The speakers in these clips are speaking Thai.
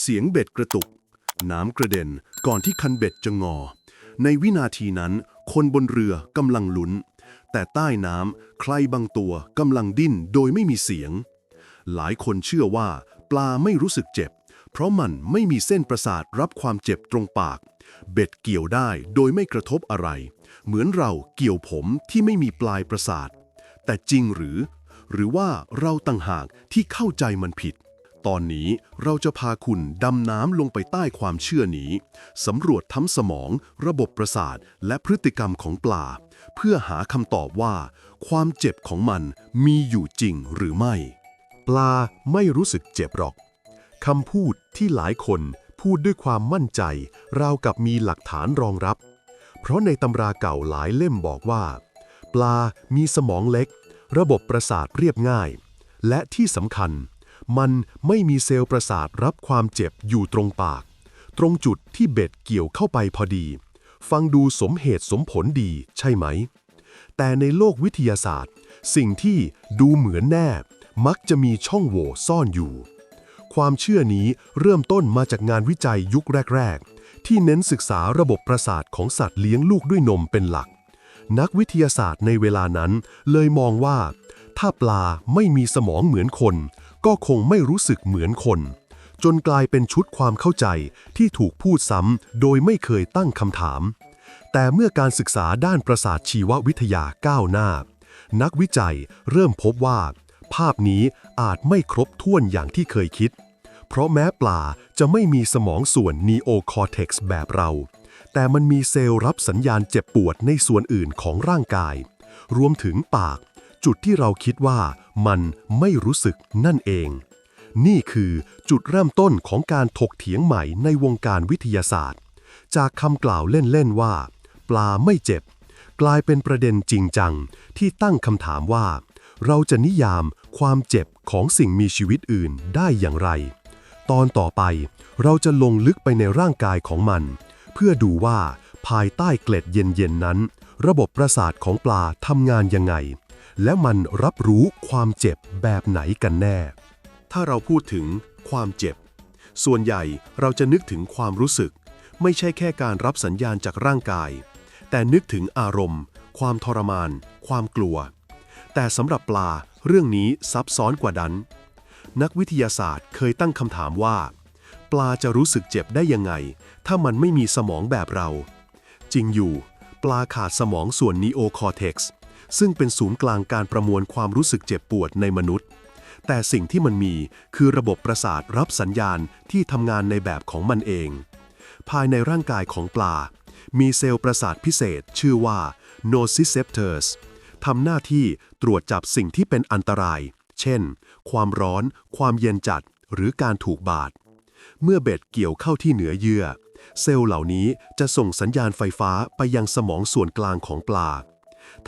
เสียงเบ็ดกระตุก น้ำกระเด็นก่อนที่คันเบ็ดจะงอ ในวินาทีนั้น คนบนเรือกำลังลุ้น แต่ใต้น้ำใครบางตัวกำลังดิ้นโดยไม่มีเสียง หลายคนเชื่อว่า ปลาไม่รู้สึกเจ็บ เพราะมันไม่มีเส้นประสาทรับความเจ็บตรงปาก เบ็ดเกี่ยวได้โดยไม่กระทบอะไร เหมือนเราเกี่ยวผมที่ไม่มีปลายประสาท แต่จริงหรือ หรือว่าเราต่างหากที่เข้าใจมันผิด ตอนนี้เราจะพาคุณดำน้ำลงไปใต้ความเชื่อนี้ สำรวจทั้งสมอง ระบบประสาท และพฤติกรรมของปลา เพื่อหาคำตอบว่า ความเจ็บของมันมีอยู่จริงหรือไม่ ปลาไม่รู้สึกเจ็บหรอกคำพูดที่หลายคนพูดด้วยความมั่นใจ ราวกับมีหลักฐานรองรับ เพราะในตำราเก่าหลายเล่มบอกว่า ปลามีสมองเล็ก ระบบประสาทเรียบง่าย และที่สำคัญ มันไม่มีเซลล์ประสาทรับความเจ็บอยู่ตรงปาก ตรงจุดที่เบ็ดเกี่ยวเข้าไปพอดี ฟังดูสมเหตุสมผลดีใช่ไหม แต่ในโลกวิทยาศาสตร์ สิ่งที่ดูเหมือนแน่ มักจะมีช่องโหว่ซ่อนอยู่ ความเชื่อนี้เริ่มต้นมาจากงานวิจัยยุคแรก ๆ ที่เน้นศึกษาระบบประสาทของสัตว์เลี้ยงลูกด้วยนมเป็นหลัก นักวิทยาศาสตร์ในเวลานั้นเลยมองว่าถ้าปลาไม่มีสมองเหมือนคน ก็คงไม่รู้สึกเหมือนคน จนกลายเป็นชุดความเข้าใจที่ถูกพูดซ้ำโดยไม่เคยตั้งคำถาม แต่เมื่อการศึกษาด้านประสาทชีววิทยาก้าวหน้า นักวิจัยเริ่มพบว่า ภาพนี้อาจไม่ครบถ้วนอย่างที่เคยคิด เพราะแม้ปลาจะไม่มีสมองส่วนนีโอคอร์เท็กซ์แบบเรา แต่มันมีเซลล์รับสัญญาณเจ็บปวดในส่วนอื่นของร่างกาย รวมถึงปาก จุดที่เราคิดว่ามันไม่รู้สึกนั่นเอง นี่คือจุดเริ่มต้นของการถกเถียงใหม่ในวงการวิทยาศาสตร์ จากคำกล่าวเล่นๆว่า ปลาไม่เจ็บ กลายเป็นประเด็นจริงจังที่ตั้งคำถามว่า เราจะนิยามความเจ็บของสิ่งมีชีวิตอื่นได้อย่างไร ตอนต่อไปเราจะลงลึกไปในร่างกายของมัน เพื่อดูว่าภายใต้เกล็ดเย็นๆนั้น ระบบประสาทของปลาทำงานยังไง และมันรับรู้ความเจ็บแบบไหนกันแน่ ถ้าเราพูดถึงความเจ็บ ส่วนใหญ่เราจะนึกถึงความรู้สึก ไม่ใช่แค่การรับสัญญาณจากร่างกาย แต่นึกถึงอารมณ์ ความทรมาน ความกลัว แต่สำหรับปลาเรื่องนี้ซับซ้อนกว่านั้น นักวิทยาศาสตร์เคยตั้งคำถามว่า ปลาจะรู้สึกเจ็บได้ยังไง ถ้ามันไม่มีสมองแบบเรา จริงอยู่ ปลาขาดสมองส่วนนีโอคอร์เท็กซ์ ซึ่งเป็นศูนย์กลางการประมวลความรู้สึกเจ็บปวดในมนุษย์ แต่สิ่งที่มันมีคือระบบประสาทรับสัญญาณที่ทำงานในแบบของมันเอง ภายในร่างกายของปลา มีเซลล์ประสาทพิเศษชื่อว่า nociceptors ทำหน้าที่ตรวจจับสิ่งที่เป็นอันตราย เช่น ความร้อน ความเย็นจัด หรือการถูกบาด เมื่อเบ็ดเกี่ยวเข้าที่เหนือเยื่อ เซลล์เหล่านี้จะส่งสัญญาณไฟฟ้าไปยังสมองส่วนกลางของปลา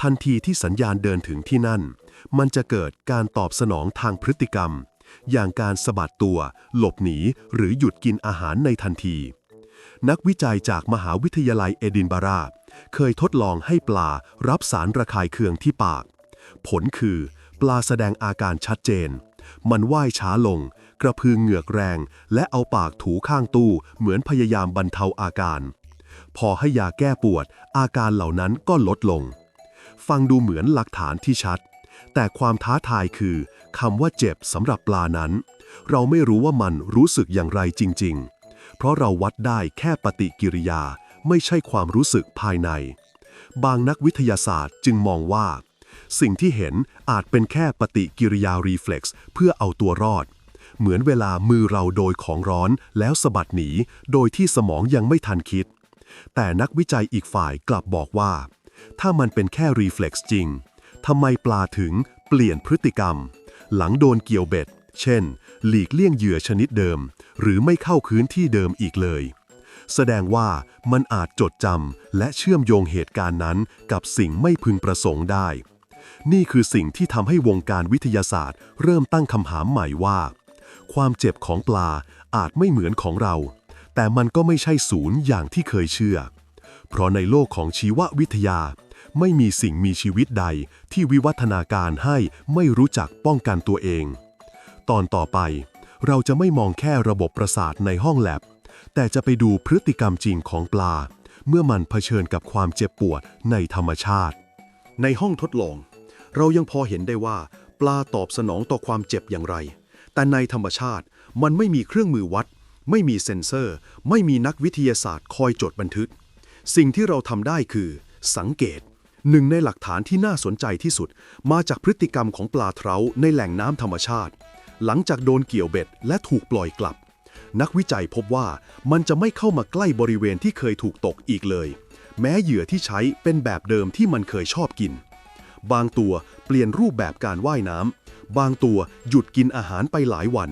ทันทีที่สัญญาณเดินถึงที่นั่น มันจะเกิดการตอบสนองทางพฤติกรรม อย่างการสะบัดตัว หลบหนี หรือหยุดกินอาหารในทันที นักวิจัยจากมหาวิทยาลัยเอดินบะราเคยทดลองให้ปลารับสารระคายเคืองที่ปาก ผลคือ ปลาแสดงอาการชัดเจน มันว่ายช้าลง กระพือเหงือกแรง และเอาปากถูข้างตู้เหมือนพยายามบรรเทาอาการ พอให้ยาแก้ปวด อาการเหล่านั้นก็ลดลง ฟังดูเหมือนหลักฐานที่ชัด แต่ความท้าทายคือคำว่าเจ็บสำหรับปลานั้น เราไม่รู้ว่ามันรู้สึกอย่างไรจริง ๆ เพราะเราวัดได้แค่ปฏิกิริยาไม่ใช่ความรู้สึกภายใน บางนักวิทยาศาสตร์จึงมองว่า สิ่งที่เห็นอาจเป็นแค่ปฏิกิริยารีเฟล็กซ์เพื่อเอาตัวรอด เหมือนเวลามือเราโดยของร้อนแล้วสะบัดหนี โดยที่สมองยังไม่ทันคิด แต่นักวิจัยอีกฝ่ายกลับบอกว่า ถ้ามันเป็นแค่รีเฟล็กซ์จริงทำไมปลาถึงเปลี่ยนพฤติกรรม หลังโดนเกี่ยวเบ็ด เช่น หลีกเลี่ยงเหยื่อชนิดเดิม หรือไม่เข้าพื้นที่เดิมอีกเลย แสดงว่ามันอาจจดจำและเชื่อมโยงเหตุการณ์นั้นกับสิ่งไม่พึงประสงค์ได้ นี่คือสิ่งที่ทำให้วงการวิทยาศาสตร์ เริ่มตั้งคำถามใหม่ว่า ความเจ็บของปลาอาจไม่เหมือนของเรา แต่มันก็ไม่ใช่ศูนย์อย่างที่เคยเชื่อ เพราะในโลกของชีววิทยา ไม่มีสิ่งมีชีวิตใดที่วิวัฒนาการให้ไม่รู้จักป้องกันตัวเอง ตอนต่อไป เราจะไม่มองแค่ระบบประสาทในห้องแลบ แต่จะไปดูพฤติกรรมจริงของปลา เมื่อมันเผชิญกับความเจ็บปวดในธรรมชาติ ในห้องทดลอง เรายังพอเห็นได้ว่า ปลาตอบสนองต่อความเจ็บอย่างไร แต่ในธรรมชาติมันไม่มีเครื่องมือวัด ไม่มีเซ็นเซอร์ ไม่มีนักวิทยาศาสตร์คอยจดบันทึก สิ่งที่เราทำได้คือ สังเกต หนึ่งในหลักฐานที่น่าสนใจที่สุด มาจากพฤติกรรมของปลาเทราในแหล่งน้ำธรรมชาติ หลังจากโดนเกี่ยวเบ็ดและถูกปล่อยกลับ นักวิจัยพบว่ามันจะไม่เข้ามาใกล้บริเวณที่เคยถูกตกอีกเลย แม้เหยื่อที่ใช้เป็นแบบเดิมที่มันเคยชอบกิน บางตัวเปลี่ยนรูปแบบการว่ายน้ำบางตัวหยุดกินอาหารไปหลายวัน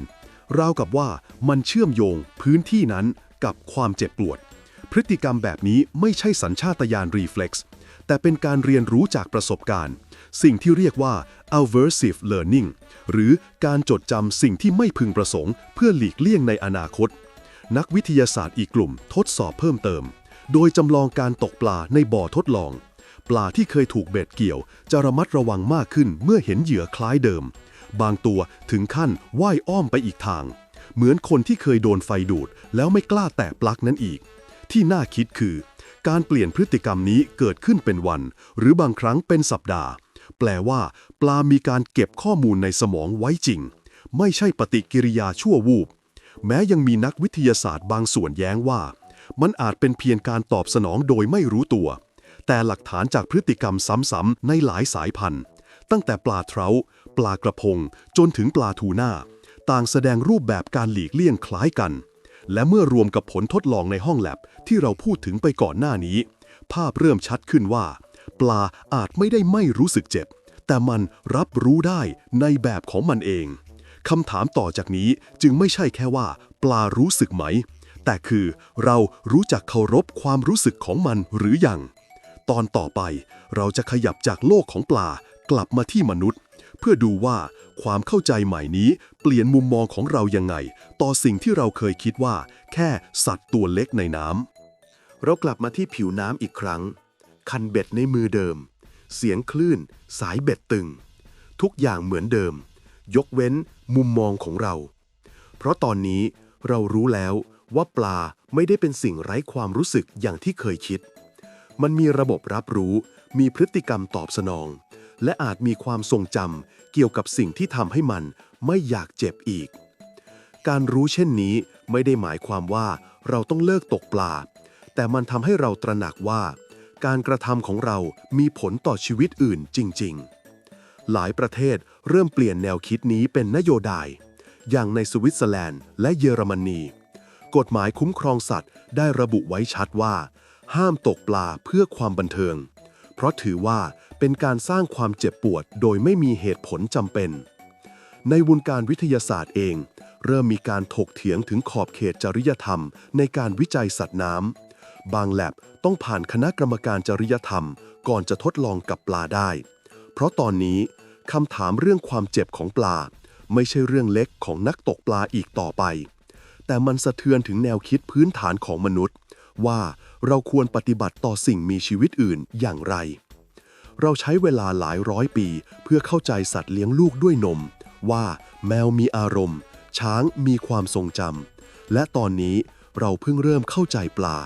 ราวกับว่ามันเชื่อมโยงพื้นที่นั้นกับความเจ็บปวด พฤติกรรมแบบนี้ไม่ใช่สัญชาตญาณรีเฟล็กซ์แต่เป็นการเรียนรู้จากประสบการณ์ สิ่งที่เรียกว่า aversive learning หรือการจดจำสิ่งที่ไม่พึงประสงค์ เพื่อหลีกเลี่ยงในอนาคต นักวิทยาศาสตร์อีกกลุ่มทดสอบเพิ่มเติม โดยจำลองการตกปลาในบ่อทดลอง ปลาที่เคยถูกเบ็ดเกี่ยว จะระมัดระวังมากขึ้นเมื่อเห็นเหยื่อคล้ายเดิม บางตัวถึงขั้นว่ายอ้อมไปอีกทาง เหมือนคนที่เคยโดนไฟดูด แล้วไม่กล้าแตะปลั๊กนั้นอีก ที่น่าคิดคือ การเปลี่ยนพฤติกรรมนี้เกิดขึ้นเป็นวัน หรือบางครั้งเป็นสัปดาห์ แปลว่าปลามีการเก็บข้อมูลในสมองไว้จริง ไม่ใช่ปฏิกิริยาชั่ววูบ แม้ยังมีนักวิทยาศาสตร์บางส่วนแย้งว่า มันอาจเป็นเพียงการตอบสนองโดยไม่รู้ตัว แต่หลักฐานจากพฤติกรรมซ้ำๆในหลายสายพันธุ์ ตั้งแต่ปลาเทราปลากระพง จนถึงปลาทูน่า ต่างแสดงรูปแบบการหลีกเลี่ยงคล้ายกัน และเมื่อรวมกับผลทดลองในห้องแลบที่เราพูดถึงไปก่อนหน้านี้ ภาพเริ่มชัดขึ้นว่า ปลาอาจไม่ได้ไม่รู้สึกเจ็บ แต่มันรับรู้ได้ในแบบของมันเองคำถามต่อจากนี้จึงไม่ใช่แค่ว่า ปลารู้สึกไหม แต่คือเรารู้จักเคารพความรู้สึกของมันหรือยัง ตอนต่อไปเราจะขยับจากโลกของปลากลับมาที่มนุษย์ เพื่อดูว่าความเข้าใจใหม่นี้เปลี่ยนมุมมองของเรายังไง ต่อสิ่งที่เราเคยคิดว่า แค่สัตว์ตัวเล็กในน้ำเรากลับมาที่ผิวน้ำอีกครั้ง คันเบ็ดในมือเดิม เสียงคลื่น สายเบ็ดตึง ทุกอย่างเหมือนเดิม ยกเว้นมุมมองของเรา เพราะตอนนี้เรารู้แล้วว่าปลาไม่ได้เป็นสิ่งไร้ความรู้สึกอย่างที่เคยคิด มันมีระบบรับรู้ มีพฤติกรรมตอบสนอง และอาจมีความทรงจำเกี่ยวกับสิ่งที่ทำให้มันไม่อยากเจ็บอีก การรู้เช่นนี้ไม่ได้หมายความว่าเราต้องเลิกตกปลา แต่มันทำให้เราตระหนักว่า การกระทำของเรามีผลต่อชีวิตอื่นจริง ๆ หลายประเทศเริ่มเปลี่ยนแนวคิดนี้เป็นนโยบาย อย่างในสวิตเซอร์แลนด์และเยอรมนี กฎหมายคุ้มครองสัตว์ได้ระบุไว้ชัดว่า ห้ามตกปลาเพื่อความบันเทิง เพราะถือว่าเป็นการสร้างความเจ็บปวดโดยไม่มีเหตุผลจำเป็น ในวงการวิทยาศาสตร์เอง เริ่มมีการถกเถียงถึงขอบเขตจริยธรรม ในการวิจัยสัตว์น้ำบางแลบต้องผ่านคณะกรรมการจริยธรรม ก่อนจะทดลองกับปลาได้ เพราะตอนนี้คำถามเรื่องความเจ็บของปลา ไม่ใช่เรื่องเล็กของนักตกปลาอีกต่อไป แต่มันสะเทือนถึงแนวคิดพื้นฐานของมนุษย์ ว่าเราควรปฏิบัติต่อสิ่งมีชีวิตอื่นอย่างไร เราใช้เวลาหลายร้อยปีเพื่อเข้าใจสัตว์เลี้ยงลูกด้วยนม ว่าแมวมีอารมณ์ ช้างมีความทรงจำและตอนนี้เราเพิ่งเริ่มเข้าใจปลา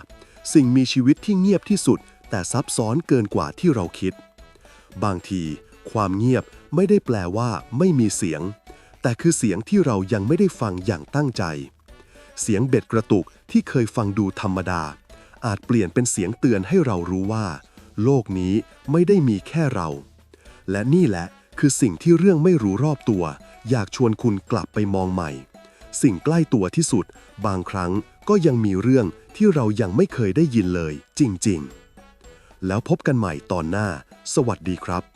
สิ่งมีชีวิตที่เงียบที่สุด แต่ซับซ้อนเกินกว่าที่เราคิด บางที ความเงียบไม่ได้แปลว่าไม่มีเสียง แต่คือเสียงที่เรายังไม่ได้ฟังอย่างตั้งใจ เสียงเบ็ดกระตุกที่เคยฟังดูธรรมดา อาจเปลี่ยนเป็นเสียงเตือนให้เรารู้ว่า โลกนี้ไม่ได้มีแค่เรา และนี่แหละคือสิ่งที่เรื่องไม่รู้รอบตัว อยากชวนคุณกลับไปมองใหม่ สิ่งใกล้ตัวที่สุด บางครั้งก็ยังมีเรื่องที่เรายังไม่เคยได้ยินเลย จริง ๆ แล้วพบกันใหม่ตอนหน้า สวัสดีครับ